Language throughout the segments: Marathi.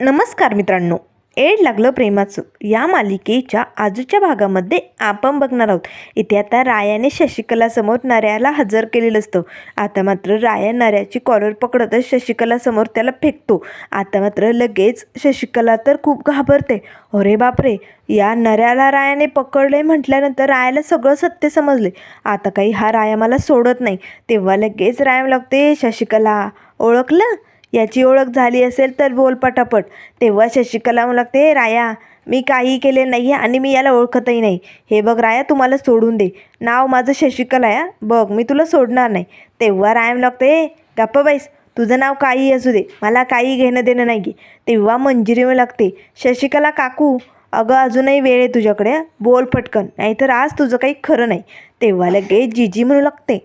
नमस्कार मित्रांनो. एड लागलं प्रेमाचं. या मालिकेच्या आजूच्या भागामध्ये आपण बघणार आहोत. इथे आता रायाने शशिकलासमोर नऱ्याला हजर केलेलं असतं. आता मात्र राया नऱ्याची कॉलर पकडतच शशिकलासमोर त्याला फेकतो. आता मात्र लगेच शशिकला तर खूप घाबरते. अरे बापरे! या नऱ्याला रायाने पकडले म्हटल्यानंतर रायाला सगळं सत्य समजले. आता काही हा राया मला सोडत नाही. तेव्हा लगेच राया लागते शशिकला ओळखलं? याची ओळख झाली असेल तर बोल पटापट. तेव्हा शशिकला म्हणू लागते राया मी काही केले नाही आहे आणि मी याला ओळखतही नाही. हे बघ राया तुम्हाला सोडून दे. नाव माझं शशिकला आहे बघ मी तुला सोडणार नाही. तेव्हा राया लागते गप्पा गप्प बाईस तुझं नाव काही असू दे. मला काही घेणं देणं नाही तेव्हा मंजिरी म्हणू लागते शशिकला काकू अगं अजूनही वेळ आहे तुझ्याकडे बोल पटकन. नाहीतर आज तुझं काही खरं नाही. तेव्हा लगेच जीजी म्हणू लागते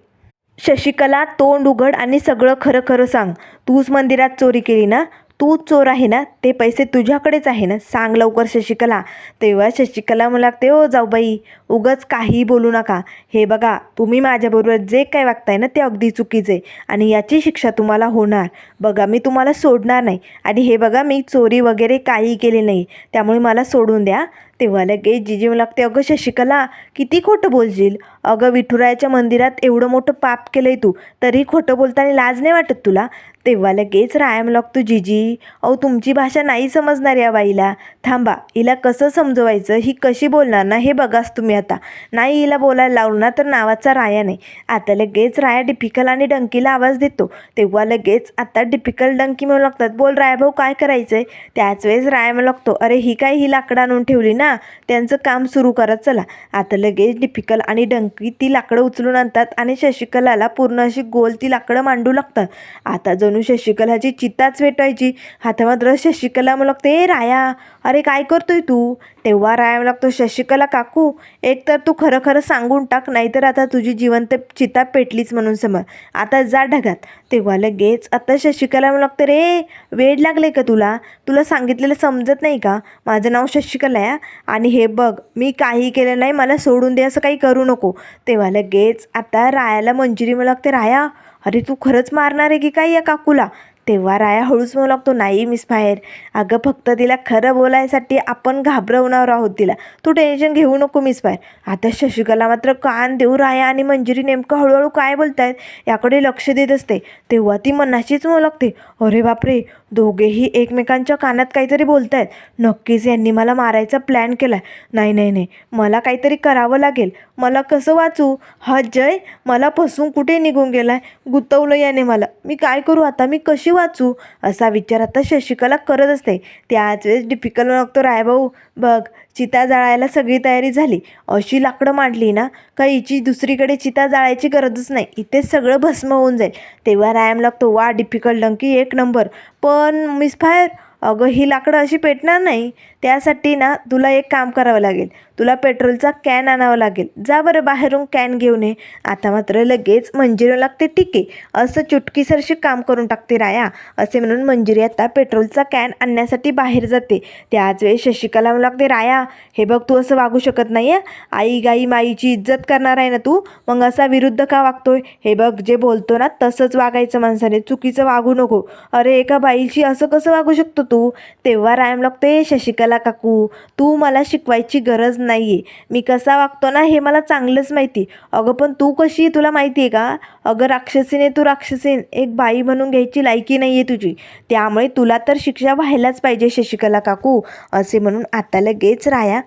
शशिकला तोंड उघड आणि सगळं खरं खरं सांग. तूच मंदिरात चोरी केली ना? तूच चोर आहे ना? ते पैसे तुझ्याकडेच आहे ना? सांग लवकर शशिकला. तेव्हा शशिकला मला लागते ओ जाऊ बाई उगच काही बोलू नका. हे बघा तुम्ही माझ्याबरोबर जे काय वागताय ना ते अगदी चुकीचे आणि याची शिक्षा तुम्हाला होणार. बघा मी तुम्हाला सोडणार नाही. आणि हे बघा मी चोरी वगैरे काही केले नाही. त्यामुळे मला सोडून द्या. तेव्हा लगेच जिजी मला लागते. अगं शशिकला किती खोटं बोलशील? अगं विठुरायाच्या मंदिरात एवढं मोठं पाप केलं आहे तू तरी खोटं बोलताना लाज नाही वाटत तुला? तेव्हा लगेच रायम लागतो जिजी. अहो तुमची भाषा नाही समजणार या बाईला. थांबा हिला कसं समजवायचं? ही कशी बोलणार ना? हे बघाच तुम्ही आता. नाही हिला बोलायला लावलं ना तर नावाचा राया नाही. आता लगेच राया डिफिकल आणि डंकीला आवाज देतो. तेव्हा लगेच आता डिफिकल डंकी म्हणू लागतात. बोल राया भाऊ काय करायचं आहे त्याच वेळेस राया म्हणू लागतो. अरे ही काय ही लाकडं आणून ठेवली ना? त्यांचं काम सुरू करत चला. आता लगेच डिफिकल आणि डंकी ती लाकडं उचलून आणतात आणि शशिकलाला पूर्ण अशी गोल ती लाकडं मांडू लागतात. आता जणू शशिकलाची चिताच वेटायची आता मात्र शशिकला मला लागते ए राया अरे काय करतोय तू? तेव्हा राया लागतो. शशिकला काकू एक तर तू खरं खरं सांगून टाक नाहीतर आता तुझी जिवंत चिता पेटलीच म्हणून समज. आता जा ढगात. तेव्हा लगेच आता शशिकला म्हणू लागतं रे वेड लागले का तुला? तुला सांगितलेलं समजत नाही का? माझं नाव शशिकला आहे आणि हे बघ मी काही केलं नाही मला सोडून दे असं काही करू नको. तेव्हा लगेच आता रायाला मंजिरी म्हणू लागते राया अरे तू खरंच मारणार आहे की काय या काकूला? तेव्हा राया हळूच म्हणू लागतो नाही मिस बाहेर. अगं फक्त तिला खरं बोलायसाठी आपण घाबरवणार आहोत तिला. तू टेन्शन घेऊ नको मिस बाहेर. आता शशिकला मात्र कान देऊ राया आणि मंजिरी नेमकं हळूहळू काय बोलतायत याकडे लक्ष देत असते. तेव्हा ती मनाशीच म्हणू लागते अरे बापरे! दोघेही एकमेकांच्या कानात काहीतरी बोलत आहेत नक्कीच यांनी मला मारायचा प्लॅन केला नाही नाही नाही. मला काहीतरी करावं लागेल. मला कसं वाचू? हा जय मला फसवून कुठे निघून गेला आहे गुतवलं याने मला. मी काय करू आता? मी कशी वाचू? असा विचार आता शशिकला करत असते. त्याच वेळेस डिफिकल्ट लागतो रायभाऊ. बघ चिता जाळायला सगळी तयारी झाली. अशी लाकडं मांडली ना का हिची दुसरीकडे चिता जाळायची गरजच नाही. इथेच सगळं भस्म होऊन जाईल. तेव्हा रॅम लागतो वा डिफिकल्ट डंकी एक नंबर. पण मिस फायर अगं ही लाकडं अशी पेटणार नाही. त्यासाठी ना तुला एक काम करावं लागेल. तुला पेट्रोलचा कॅन आणावा लागेल. जा बरं बाहेरून कॅन घेऊन ये. आता मात्र लगेच मंजिरी लागते. ठीक आहे. असं चुटकीसरशी काम करून टाकते राया. असे म्हणून मंजिरी आता पेट्रोलचा कॅन आणण्यासाठी बाहेर जाते. त्याच वेळी शशिकला म्हणू लागते राया हे बघ तू असं वागू शकत नाही आहे आई गाई माईची इज्जत करणार आहे ना तू? मग असा विरुद्ध का वागतोय? हे बघ जे बोलतो ना तसंच वागायचं माणसाने. चुकीचं वागू नको. अरे एका बाईशी असं कसं वागू शकतो तू? तेव्हा रायम लागते शशिकला काकू तू मला शिकवायची गरज नाही आहे मी कसा वागतो ना हे मला चांगलंच माहिती. अगं पण तू कशी तुला माहिती आहे का? अगं राक्षसीने तू राक्षसीन एक बाई म्हणून घ्यायची लायकी नाही आहे तुझी. त्यामुळे तुला तर शिक्षा व्हायलाच पाहिजे शशिकला काकू असे म्हणून आता लगेच राया.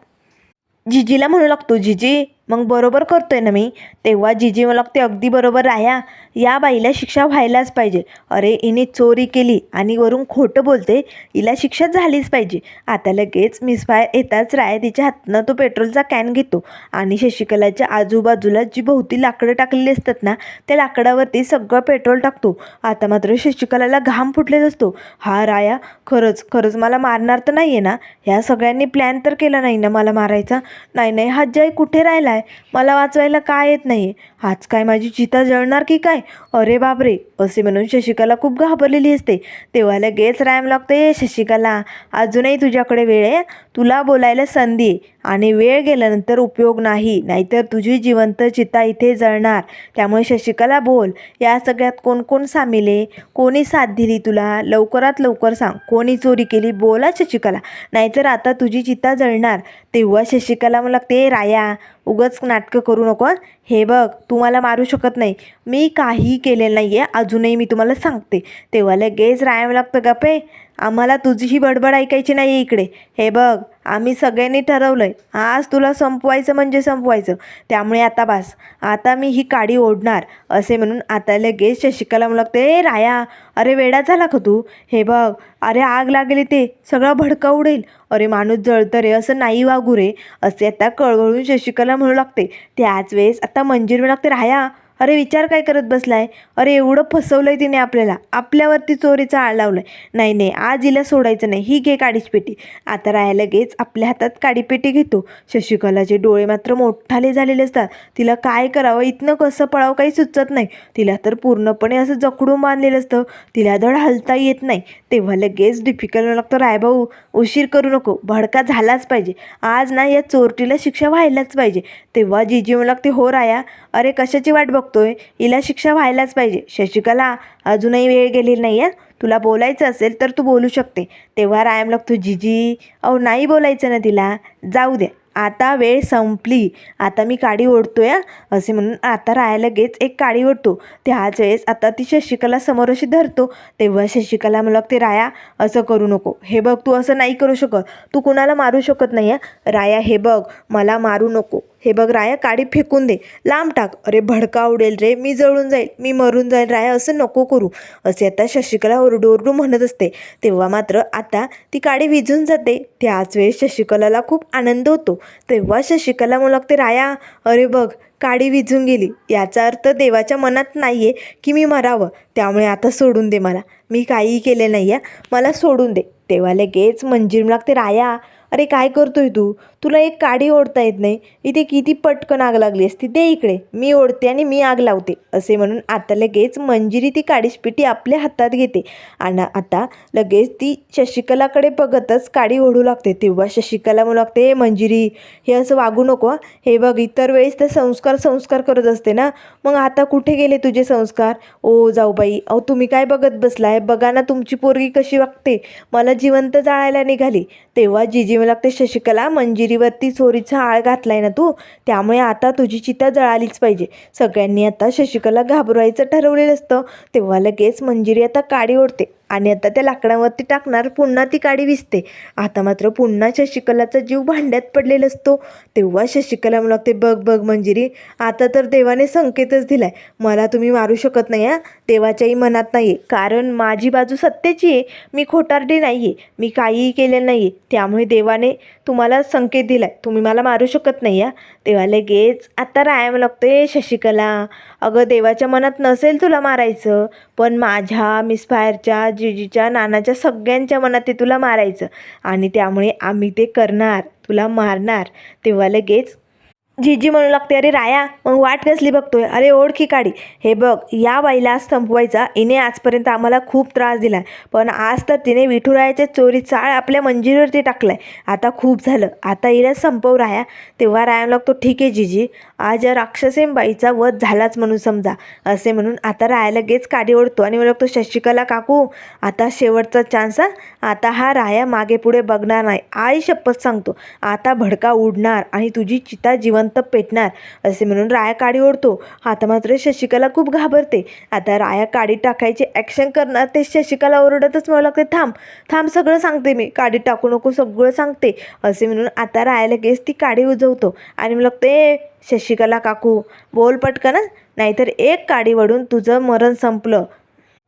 जिजीला म्हणू लागतो जिजी मग बरोबर करतोय ना मी. तेव्हा जिजी मला लागते अगदी बरोबर राया या बाईला शिक्षा व्हायलाच पाहिजे. अरे हिने चोरी केली आणि वरून खोटं बोलते हिला शिक्षा झालीच पाहिजे. आता लगेच मिस फायर येताच राया तिच्या हातनं तो पेट्रोलचा कॅन घेतो. आणि शशिकलाच्या आजूबाजूला जी भोवती लाकडं टाकलेली असतात ना त्या लाकडावरती सगळं पेट्रोल टाकतो. आता मात्र शशिकलाला घाम फुटलेला असतो. हा राया खरंच खरंच मला मारणार तर नाही आहे ना? ह्या सगळ्यांनी प्लॅन तर केला नाही ना मला मारायचा? नाही नाही हा जय कुठे राहिला? आहे मला वाचवायला काय येत नाही आज काय माझी चिता जळणार की काय? अरे बापरे! असे म्हणून शशिकला खूप घाबरलेली असते. तेव्हा लगेच रायम लागते शशिकला. अजूनही तुझ्याकडे वेळ आहे? तुला बोलायला संधी आहे. आणि वेळ गेल्यानंतर उपयोग नाही. नाहीतर तुझी जिवंत चिता इथे जळणार. त्यामुळे शशिकला बोल या सगळ्यात कोण कोण सामील आहे? कोणी साथ दिली तुला? लवकरात लवकर सांग. कोणी चोरी केली? बोला शशिकला. नाहीतर आता तुझी चिता जळणार. तेव्हा शशिकला मला ते राया उगच नाटकं करू नको हे. बघ तू मला मारू शकत नाही. मी काही केलेलं नाही आहे अजूनही मी तुम्हाला सांगते. तेव्हा लगेच राया लागतं गप्पे आम्हाला तुझी ही बडबड ऐकायची नाही इकडे. हे बघ आम्ही सगळ्यांनी ठरवलं आहे आज तुला संपवायचं म्हणजे संपवायचं. त्यामुळे आता बास. आता मी ही काडी ओढणार असे म्हणून आता लगेच शशिकला म्हणू लागते ए राया अरे वेडा झाला का तू? हे बघ अरे आग लागली ते सगळं भडका उडेल. अरे माणूस जळतं रे असं नाही वागू रे. असे आता कळवळून शशिकला म्हणू लागते त्याच वेळेस आता मंजीर म्हणू लागते राया अरे विचार काय करत बसलाय? अरे एवढं फसवलं आहे तिने आपल्याला. आपल्यावरती चोरीचा आळ लावलाय. नाही नाही आज हिला सोडायचं नाही. ही घे काडीपेटी आता राया लगेच आपल्या हातात काडीपेटी घेतो. शशिकलाचे डोळे मात्र मोठाले झालेले असतात. तिला काय करावं? इथनं कसं पळावं? काही सुचत नाही. तिला तर पूर्णपणे असं जखडून बांधलेलं असतं. तिला धड हलता येत नाही. तेव्हा लगेच डिफिकल्ट लागतं रायभाऊ उशीर करू नको. भडका झालाच पाहिजे. आज ना या चोरटीला शिक्षा व्हायलाच पाहिजे. तेव्हा जीजी म्हणू लागते हो राया. अरे कशाची वाट बघतोय. हिला शिक्षा व्हायलाच पाहिजे. शशिकला अजूनही वेळ गेलेली नाही आहे तुला बोलायचं असेल तर तू बोलू शकते. तेव्हा रायम लागतो जिजी अहो नाही बोलायचं ना तिला. जाऊ द्या आता वेळ संपली. आता मी काडी ओढतोय असे म्हणून आता राया लगेच एक काडी ओढतो. त्याच वेळेस आता ती शशिकला समोर अशी धरतो. तेव्हा शशिकला मला ते राया असं करू नको. हे बघ तू असं नाही करू शकत. तू कुणाला मारू शकत नाही राया हे बघ. मला मारू नको. हे बघ राया काडी फेकून दे. लांब टाक. अरे भडका उडेल रे. मी जळून जाईल. मी मरून जाईल. राया असं नको करू. असे आता शशिकला ओरडू ओरडू म्हणत असते. तेव्हा मात्र आता ती काडी विझून जाते. त्याच वेळेस शशिकलाला खूप आनंद होतो. तेव्हा शशिकला म्हणू लागते राया. अरे बघ काडी विझून गेली. याचा अर्थ देवाच्या मनात नाही आहे की मी मरावं. त्यामुळे आता सोडून दे मला. मी काहीही केले नाही आहे मला सोडून दे. तेव्हा लगेच मंजीर लागते राया अरे काय करतोय तू? तुला एक काडी ओढता येत नाही. इथे किती पटकन आग लागली असती. दे इकडे. मी ओढते आणि मी आग लावते. असे म्हणून आता लगेच मंजिरी ती काडीशपिटी आपल्या हातात घेते. आणि आता लगेच ती शशिकलाकडे बघतच काडी ओढू लागते. तेव्हा शशिकला म्हणू लागते हे मंजिरी हे असं वागू नको हे. बघ इतर वेळेस तर संस्कार संस्कार करत असते ना. मग आता कुठे गेले तुझे संस्कार? ओ जाऊबाई अहो तुम्ही काय बघत बसलाय? बघा ना तुमची पोरगी कशी वागते. मला जिवंत जाळायला निघाली. तेव्हा जिजी म्हणू लागते शशिकला. मंजिरीवरती चोरीचा आळ घातलाय ना तू? त्यामुळे आता तुझी चिता जळालीच पाहिजे. सगळ्यांनी आता शशिकला घाबरवायचं ठरवलेलं असतं. तेव्हा लगेच मंजिरी आता काडी ओढते. आणि आता त्या लाकडावरती टाकणार पुन्हा ती काडी विसते. आता मात्र पुन्हा शशिकलाचा जीव भांड्यात पडलेला असतो. तेव्हा शशिकला मला लागते बघ बघ मंजिरी आता तर देवाने संकेतच दिलाय. मला तुम्ही मारू शकत नाही हा? देवाच्याही मनात नाही आहे कारण माझी बाजू सत्तेची आहे. मी खोटारडी नाही आहे मी काहीही केलेलं नाही आहे त्यामुळे देवाने तुम्हाला संकेत दिलाय. तुम्ही मला मारू शकत नाही हा? तेव्हा लगेच आता रायाम लागते शशिकला अगं देवाच्या मनात नसेल तुला मारायचं पण माझ्या मिस फायरच्या जिजीच्या नानाच्या सगळ्यांच्या मनात ते तुला मारायचं. आणि त्यामुळे आम्ही ते करणार तुला मारणार. तेव्हा लगेच जीजी म्हणू लागते अरे राया मग वाट कसली बघतोय? अरे ओळखी काढी. हे बघ या बाईला संपवायचा. हिने आजपर्यंत आम्हाला खूप त्रास दिला पण आज तर तिने विठुरायाच्या चोरी चाळ आपल्या मंजिरीवरती टाकलाय. आता खूप झालं. आता हिला संपव राया. तेव्हा राया लागतो ठीक आहे जीजी. आज या राक्षसेन बाईचा वध झालाच म्हणून समजा. असे म्हणून आता राया लगेच काडी ओढतो आणि मला लागतो शशिकला काकू आता शेवटचा चान्स हा. आता हा राया मागे पुढे बघणार नाही. आई शपथ सांगतो. आता भडका उडणार आणि तुझी चिता जिवंत पेटणार असे म्हणून राया काडी ओढतो. आता मात्र शशिकला खूप घाबरते. आता राया काडी टाकायची ॲक्शन करणार ते शशिकला ओरडतच मला लागते थांब थांब सगळं सांगते मी. काडी टाकू नको सगळं सांगते. असे म्हणून आता राया लगेच ती काडी उजवतो आणि मला लागते शशिकला काकू बोल पटकन नाहीतर एक काडी वडून तुझं मरण संपलं.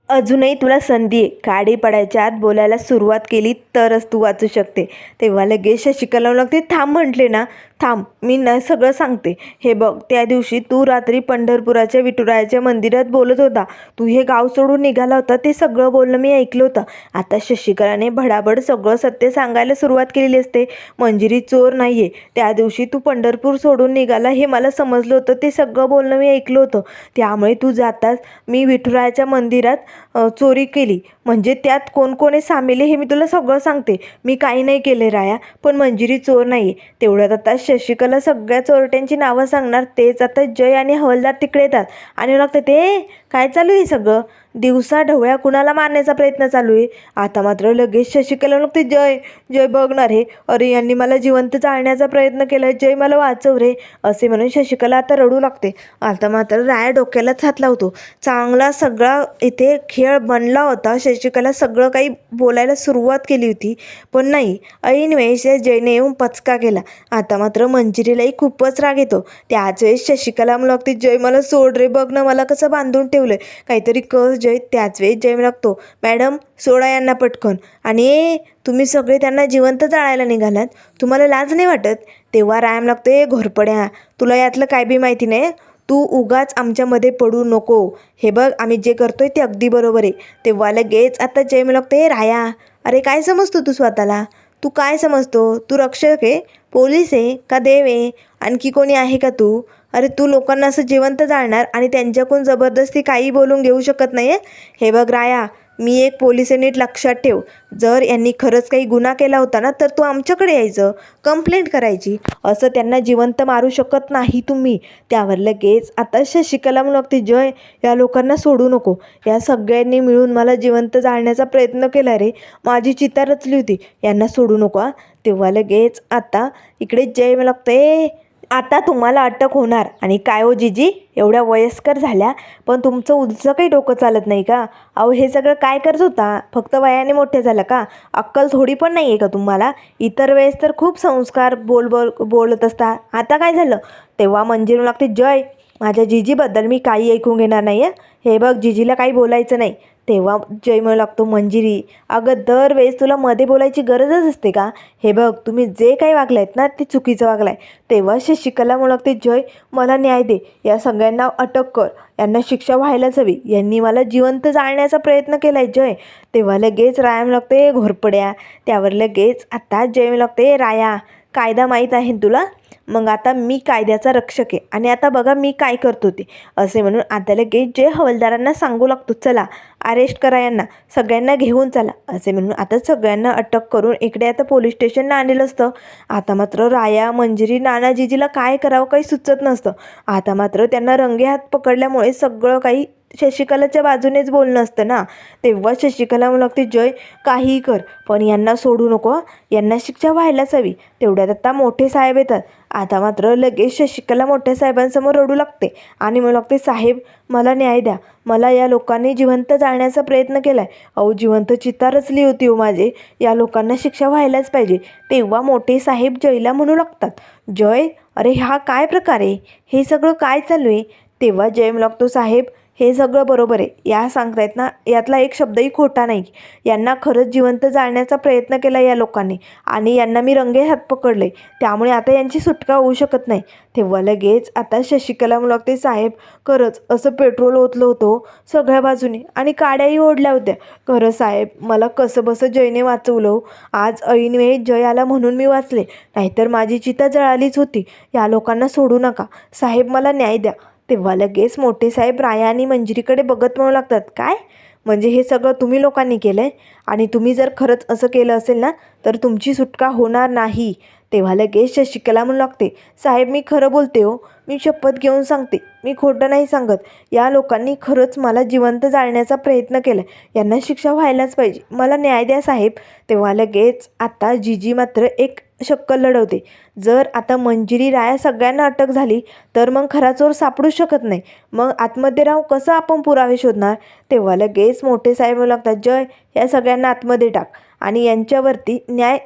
अजूनही तुला संधी आहे. काडी पडायच्या आत बोलायला सुरुवात केली तरच तू वाचू शकते. तेव्हा लगेच शशिकला लागते थांब म्हटले ना थांब मी न सगळं सांगते. हे बघ त्या दिवशी तू रात्री पंढरपुराच्या विठुरायाच्या मंदिरात बोलत होता. तू हे गाव सोडून निघाला होता ते सगळं बोलणं मी ऐकलं होतं. आता शशिकलाने भडाभड सगळं सत्य सांगायला सुरुवात केलेली असते. मंजिरी चोर नाही आहे त्या दिवशी तू पंढरपूर सोडून निघाला हे मला समजलं होतं. ते सगळं बोलणं मी ऐकलं होतं. त्यामुळे तू जाताच मी विठुरायाच्या मंदिरात चोरी केली. म्हणजे त्यात कोण कोण आहे? सामील हे मी तुला सगळं सांगते. मी काही नाही केले राया पण मंजिरी चोर नाही आहे तेवढ्यात आता शशिकला सगळ्या चोरट्यांची नावं सांगणार. तेच आता जय आणि हवलदार तिकडे येतात. आणि लागतं ते काय चालू आहे सगळं? दिवसा ढवळ्या कुणाला मारण्याचा प्रयत्न चालू आहे? आता मात्र लगेच शशिकला नुकते जय जय बघणार हे अरे यांनी मला जिवंत जाळण्याचा प्रयत्न केला जय मला वाचव रे असे म्हणून शशिकला आता रडू लागते. आता मात्र राया डोक्यालाच हात लावतो. चांगला सगळा इथे खेळ बनला होता. शशिकला सगळं काही बोलायला सुरुवात केली होती. पण नाही ऐन वेळेस जयने येऊन पचका केला. आता मात्र मंजिरीलाही खूपच राग येतो. त्याच वेळेस शशिकला मला लागते जय मला सोड रे बघ ना मला कसं बांधून ठेवलंय. काहीतरी कर जय त्याच वेळेस जयम लागतो. मॅडम सोडा यांना पटकन. आणि ए, तुम्ही सगळे त्यांना जिवंत जाळायला निघालात. तुम्हाला लाज नाही वाटत? तेव्हा रायम लागते घोरपड्या तुला यातलं काय बी माहिती नाही? तू उगाच आमच्यामध्ये पडू नको. हे बघ आम्ही जे करतोय ते अगदी बरोबर आहे. तेव्हा लगेच आता जयम लागतो ए राया अरे काय समजतो तू स्वतःला? तू काय समजतो? तू रक्षक आहे? पोलीस आहे? का देव आहे? आणखी कोणी आहे का तू? अरे तू लोकांना असं जिवंत जाळणार आणि त्यांच्याकडून जबरदस्ती काही बोलून घेऊ शकत नाही आहे हे बघ राया मी एक पोलीस नीट लक्षात ठेव. जर यांनी खरंच काही गुन्हा केला होता ना तर तू आमच्याकडे यायचं. कंप्लेंट करायची. असं त्यांना जिवंत मारू शकत नाही तुम्ही. त्यावर लगेच आता शशिकला म्हणू लागते जय या लोकांना सोडू नको. या सगळ्यांनी मिळून मला जिवंत जाळण्याचा प्रयत्न केला रे. माझी चिता रचली होती. यांना सोडू नको तेव्हा लगेच आता इकडे जय मला लागते आता तुम्हाला अटक होणार. आणि काय हो जीजी? एवढ्या वयस्कर झाल्या पण तुमचं उलचं काही डोकं चालत नाही का? अहो हे सगळं काय करत होता? फक्त वयाने मोठे झालं का? अक्कल थोडी पण नाही आहे का तुम्हाला? इतर वेळेस तर खूप संस्कार बोल बोल बोलत असता. आता काय झालं? तेव्हा मंजिरू लागते जय माझ्या जिजीबद्दल मी काही ऐकून घेणार नाही आहे हे बघ जिजीला काही बोलायचं नाही. तेव्हा जय म्हणू लागतो मंजिरी. अगं दरवेळेस तुला मध्ये बोलायची गरजच असते का? हे बघ तुम्ही जे काही वागलायत ना ते चुकीचं वागलाय. तेव्हा शशिकला म्हणू लागते जय मला न्याय दे. या सगळ्यांना अटक कर. यांना शिक्षा व्हायलाच हवी. यांनी मला जिवंत जाळण्याचा प्रयत्न केला आहे जय. तेव्हा लगेच राया लागते घोरपड्या. त्यावर लगेच आता जय लागते राया. कायदा माहीत आहे तुला? मग आता मी कायद्याचा रक्षक आहे. आणि आता बघा मी काय करतो ते असे म्हणून आता लगेच जे हवलदारांना सांगू लागतो चला अरेस्ट करा यांना. सगळ्यांना घेऊन चला. असे म्हणून आता सगळ्यांना अटक करून इकडे आता पोलीस स्टेशनला आणलेलं असतं. आता मात्र राया मंजिरी नानाजीजीला काय करावं काही सुचत नसतं. आता मात्र त्यांना रंगे हात पकडल्यामुळे सगळं काही शशिकलाच्या बाजूनेच बोलणं असतं ना. तेव्हा शशिकला म्हणू लागते जय काहीही कर पण यांना सोडू नको यांना शिक्षा व्हायलाच हवी. तेवढ्यात आता मोठे साहेब येतात. आता मात्र लगेच शशिकला मोठ्या साहेबांसमोर रडू लागते आणि म्हणू लागते साहेब मला न्याय द्या. मला या लोकांनी जिवंत जाळण्याचा प्रयत्न केला आहे अहो जिवंत चिता रचली होती हो माझे. या लोकांना शिक्षा व्हायलाच पाहिजे. तेव्हा मोठे साहेब जयला म्हणू लागतात जय अरे हा काय प्रकार आहे? हे सगळं काय चालू आहे? तेव्हा जय लागतो साहेब हे सगळं बरोबर आहे. या सांगतायत ना यातला एक शब्दही खोटा नाही. यांना खरंच जिवंत जाळण्याचा प्रयत्न केला या लोकांनी आणि यांना मी रंगे हात पकडले. त्यामुळे आता यांची सुटका होऊ शकत नाही. तेव्हा लगेच आता शशिकला लागते साहेब खरंच असं पेट्रोल ओतलं होतं सगळ्या बाजूने आणि काड्याही ओढल्या होत्या. खरं साहेब मला कसं बसं जयने वाचवलं हो. आज ऐनवेळी जय आला म्हणून मी वाचले. नाहीतर माझी चिता जळालीच होती. या लोकांना सोडू नका. साहेब मला न्याय द्या. तेव्हा लगेच मोठे साहेब राया आणि मंजिरीकडे बघत म्हणू लागतात काय? म्हणजे हे सगळं तुम्ही लोकांनी केलं आहे आणि तुम्ही जर खरंच असं केलं असेल ना तर तुमची सुटका होणार नाही. तेव्हा लगेच शशिकला म्हणू लागते साहेब मी खरं बोलते हो. मी शपथ घेऊन सांगते. मी खोटं नाही सांगत. या लोकांनी खरंच मला जिवंत जाळण्याचा प्रयत्न केला. यांना शिक्षा व्हायलाच पाहिजे. मला न्याय द्या साहेब. तेव्हा लगेच आता जीजी मात्र एक शक्कल लढवते. जर आता मंजिरी राया सगळ्यांना अटक झाली तर मग खरा चोर सापडू शकत नाही. मग आतमध्ये राहून कसं आपण पुरावे शोधणार? तेव्हा लगेच मोठे साहेब लागतात जय या सगळ्यांना आतमध्ये टाक आणि यांच्यावरती न्याय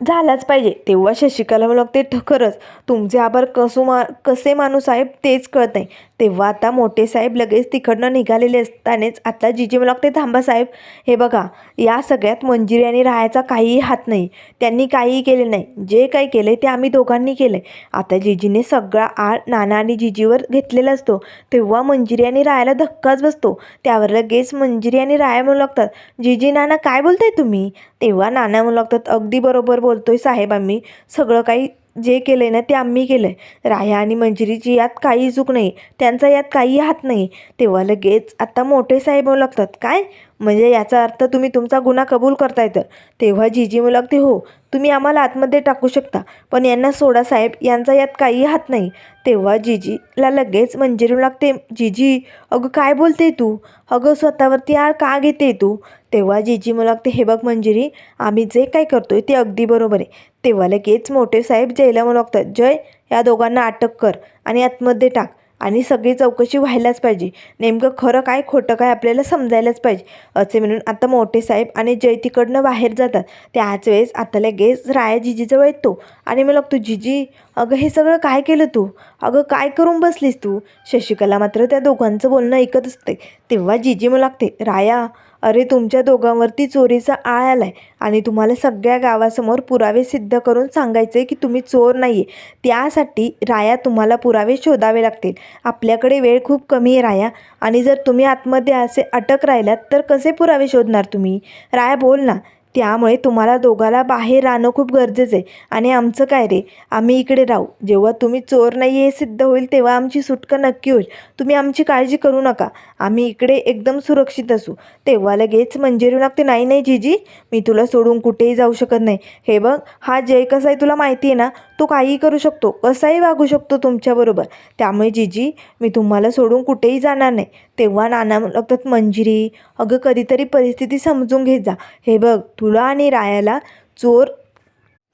झालाच पाहिजे. तेव्हा शशिकला लागते खरंच तुमचे आभार कसू मा कसे माणूस साहेब तेच कळत नाही. तेव्हा आता मोठे साहेब लगेच तिकडनं निघालेले असतानेच आता जीजी मला थांबासाहेब थांबा साहेब. हे बघा या सगळ्यात मंजिरी आणि राहायचा काहीही हात नाही. त्यांनी काहीही केले नाही. जे काही केले ते आम्ही दोघांनी केले. आता जिजीने सगळा आळ नाना आणि जिजीवर घेतलेला असतो. तेव्हा मंजिरी आणि रायाला धक्काच बसतो. त्यावर लगेच मंजिरी आणि राया म्हणू लागतात जिजी नाना काय बोलताय तुम्ही? तेव्हा नाना म्हणू लागतात अगदी बरोबर बोलतोय साहेब आम्ही. सगळं काही जे केलं आहे ना ते आम्ही केलं आहे राया आणि मंजिरीची यात काही चूक नाही त्यांचा यात काही हात नाही. तेव्हा लगेच आता मोठे साहेब लागतात. काय? म्हणजे याचा अर्थ तुम्ही तुमचा गुन्हा कबूल करताय तर. तेव्हा जिजी म्हणू हो तुम्ही आम्हाला आतमध्ये टाकू शकता पण यांना सोडा साहेब यांचा यात काही हात नाही. तेव्हा जिजीला लगेच मंजिरी लागते जिजी अगं काय बोलते तू? अगं स्वतःवरती आळ का घेते तू? तेव्हा जीजी म्हणू लागते हे बघ मंजिरी आम्ही जे काय करतोय ते अगदी बरोबर आहे. तेव्हा लगेच मोठे साहेब जयला मुलागतात जय या दोघांना अटक कर आणि आतमध्ये टाक. आणि सगळी चौकशी व्हायलाच पाहिजे. नेमकं खरं काय खोटं काय आपल्याला समजायलाच पाहिजे. असे म्हणून आता मोठे साहेब आणि जय तिकडनं बाहेर जातात. त्याच वेळेस आता लगेच राया जिजीजवळ येतो. आणि मग लागतो जिजी अगं हे सगळं काय केलं तू? अगं काय करून बसलीस तू? शशिकला मात्र त्या दोघांचं बोलणं ऐकत असते. तेव्हा जिजी मग लागते राया अरे तुमच्या दोघांवरती चोरीचा आळ आलाय आणि तुम्हाला सगळ्या गावासमोर पुरावे सिद्ध करून सांगायचे की तुम्ही चोर नाही आहे त्यासाठी राया तुम्हाला पुरावे शोधावे लागतील. आपल्याकडे वेळ खूप कमी आहे राया. आणि जर तुम्ही आतमध्ये असे अटक राहिलात तर कसे पुरावे शोधणार तुम्ही? राया बोल ना. त्यामुळे तुम्हाला दोघाला बाहेर राहणं खूप गरजेचं आहे. आणि आमचं काय रे? आम्ही इकडे राहू. जेव्हा तुम्ही चोर नाही हे सिद्ध होईल तेव्हा आमची सुटका नक्की होईल. तुम्ही आमची काळजी करू नका. आम्ही इकडे एकदम सुरक्षित असू. तेव्हा लगेच मंजिरी लागते नाही नाही जीजी. मी तुला सोडून कुठेही जाऊ शकत नाही. हे बघ हा जय कसा आहे तुला माहिती आहे ना? तो काहीही करू शकतो कसाही वागू शकतो तुमच्याबरोबर त्यामुळे जीजी मी तुम्हाला सोडून कुठेही जाणार नाही. तेव्हा नाना लागतात मंजिरी अगं कधीतरी परिस्थिती समजून घेत जा. हे बघ तुला आणि रायाला चोर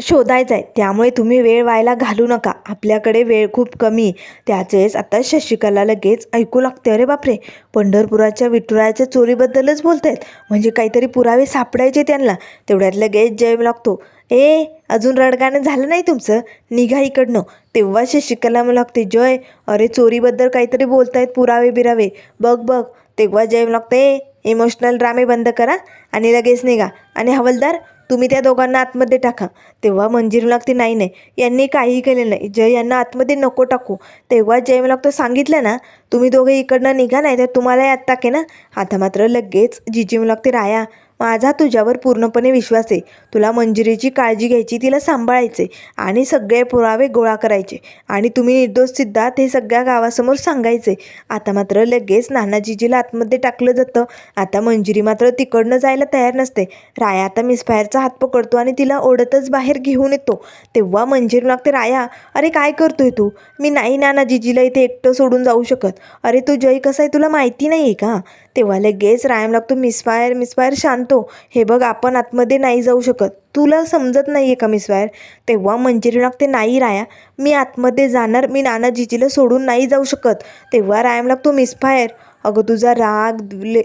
शोधायचा आहे त्यामुळे तुम्ही वेळ व्हायला घालू नका. आपल्याकडे वेळ खूप कमी. त्याचेच आता शशिकला लगेच ऐकू लागते. अरे बापरे! पंढरपुराच्या विठुरायाच्या चोरीबद्दलच बोलत आहेत म्हणजे काहीतरी पुरावे सापडायचे त्यांना. तेवढ्यात लगेच जय लागतो. ए अजून रडगाणं झालं नाही तुमचं? निघा इकडनं. तेव्हा शशिकला मला लागते जय अरे चोरीबद्दल काहीतरी बोलतायत पुरावे बिरावे. बघ बघ. तेव्हा जय लागते इमोशनल ड्रामे बंद करा आणि लगेच निघा. आणि हवलदार तुम्ही त्या दोघांना आतमध्ये टाका. तेव्हा मंजिरी लागते नाही नाही यांनी काहीही केलेलं नाही. जय यांना आतमध्ये नको टाकू. तेव्हा जय मला तो सांगितलं ना तुम्ही दोघे इकडनं निघा नाही तर तुम्हालाही यात टाके ना आता मात्र लगेच जिजी मला लागते राया माझा तुझ्यावर पूर्णपणे विश्वास आहे. तुला मंजिरीची काळजी घ्यायची तिला सांभाळायचे आणि सगळे पुरावे गोळा करायचे. आणि तुम्ही निर्दोष सिद्धात हे सगळ्या गावासमोर सांगायचे. आता मात्र लगेच नानाजीजीला आतमध्ये टाकलं जातं. आता मंजिरी मात्र तिकडनं जायला तयार नसते. राया आता मिसफायरचा हात पकडतो आणि तिला ओढतच बाहेर घेऊन येतो. तेव्हा मंजिरी लागते राया अरे काय करतोय तू? मी नाही नानाजीजीला इथे एकटं सोडून जाऊ शकत. अरे तो जय कसा आहे तुला माहिती नाही आहे का? तेव्हा लगेच रायम लागतो मिसफायर मिसफायर शांतो हे बघ आपण आतमध्ये नाही जाऊ शकत. तुला समजत नाही आहे का मिसफायर तेव्हा मंजिरी लागते नाही राया मी आतमध्ये जाणार मी नानाजीजीला सोडून नाही जाऊ शकत. तेव्हा रायम लागतो मिसफायर अगं तुझा राग द्ले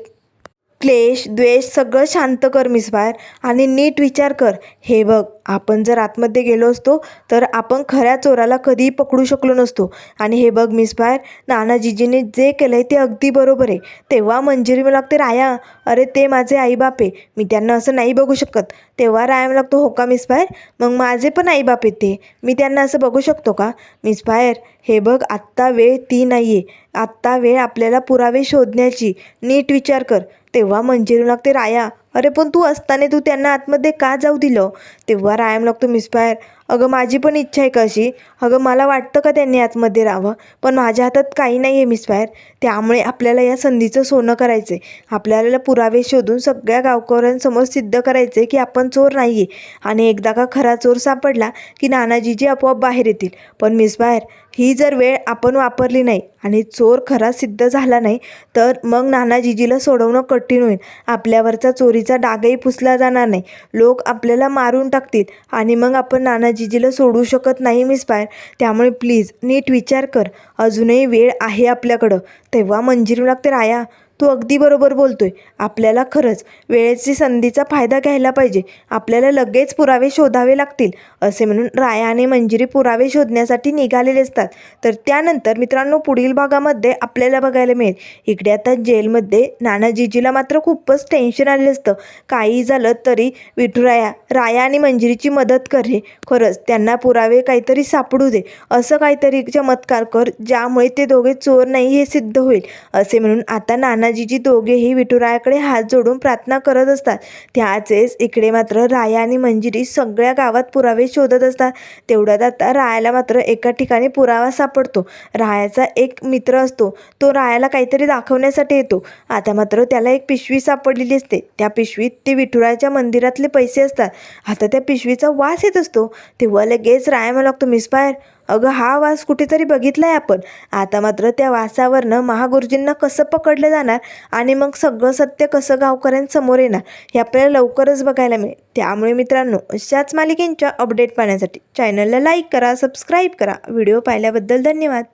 क्लेश द्वेष सगळं शांत कर मिसफायर आणि नीट विचार कर. हे बघ आपण जर आतमध्ये गेलो असतो तर आपण खऱ्या चोराला कधीही पकडू शकलो नसतो. आणि हे बघ मिसफायर नानाजीजीने जे केलं आहे ते अगदी बरोबर आहे. तेव्हा मंजिरी मला लागते राया अरे ते माझे आईबाप आहे. मी त्यांना असं नाही बघू शकत. तेव्हा राया मला लागतो हो का मिसफायर मग माझे पण आईबाप आहेत ते. मी त्यांना असं बघू शकतो का? मिसफायर हे बघ आत्ता वेळ ती नाही आहे आत्ता वेळ आपल्याला पुरावे शोधण्याची. नीट विचार कर. तेव्हा मंजिरी लागते राया अरे पण तू असताना तू त्यांना आतमध्ये का जाऊ दिलं? तेव्हा रायाम लागतो मिसफायर अगं माझी पण इच्छा आहे कशी? अगं मला वाटतं का त्यांनी आतमध्ये राहावं? पण माझ्या हातात काही नाही आहे मिसफायर त्यामुळे आपल्याला या संधीचं सोनं करायचं आहे आपल्याला पुरावे शोधून सगळ्या गावकऱ्यांसमोर सिद्ध करायचं आहे की आपण चोर नाही आहे आणि एकदा का खरा चोर सापडला की नानाजीजी आपोआप बाहेर येतील. पण मिसफायर ही जर वेळ आपण वापरली नाही आणि चोर खरा सिद्ध झाला नाही तर मग नानाजीजीला सोडवणं कठीण होईल. आपल्यावरचा चोरीचा डागही पुसला जाणार नाही. लोक आपल्याला मारून टाकतील आणि मग आपण नानाजीजीला सोडू शकत नाही मिसफायर त्यामुळे प्लीज नीट विचार कर. अजूनही वेळ आहे आपल्याकडं. तेव्हा मंजिरी लागते राया. तू अगदी बरोबर बोलतोय. आपल्याला खरंच वेळेची संधीचा फायदा घ्यायला पाहिजे. आपल्याला लगेच पुरावे शोधावे लागतील असे म्हणून राया आणि मंजिरी पुरावे शोधण्यासाठी निघालेले असतात. तर त्यानंतर मित्रांनो पुढील भागामध्ये आपल्याला बघायला मिळेल. इकडे आता जेलमध्ये नानाजीजीला मात्र खूपच टेन्शन आलेलं असतं. काही झालं तरी विठुराया राया आणि मंजिरीची मदत कर. हे खरंच त्यांना पुरावे काहीतरी सापडू दे. असं काहीतरी चमत्कार कर ज्यामुळे ते दोघे चोर नाही हे सिद्ध होईल असे म्हणून आता नाना तानाजीजी दोघेही विठुरायाकडे हात जोडून प्रार्थना करत असतात. त्याचेच इकडे मात्र राया आणि मंजिरी सगळ्या गावात पुरावे शोधत असतात. तेवढ्यात आता रायाला मात्र एका ठिकाणी पुरावा सापडतो. रायाचा एक मित्र असतो. तो रायाला काहीतरी दाखवण्यासाठी येतो. आता मात्र त्याला एक पिशवी सापडलेली असते. त्या पिशवीत ते विठुरायाच्या मंदिरातले पैसे असतात. आता त्या पिशवीचा वास येत असतो. तेव्हा लगेच राया मला लागतो मिसफायर अगं हा वास कुठेतरी बघितला आहे आपण. आता मात्र त्या वासावरनं महागुरुजींना कसं पकडलं जाणार आणि मग सगळं सत्य कसं गावकऱ्यांसमोर येणार हे आपल्याला लवकरच बघायला मिळेल. त्यामुळे मित्रांनो अशाच मालिकेंच्या अपडेट पाहण्यासाठी चॅनलला लाईक करा सबस्क्राईब करा. व्हिडिओ पाहिल्याबद्दल धन्यवाद.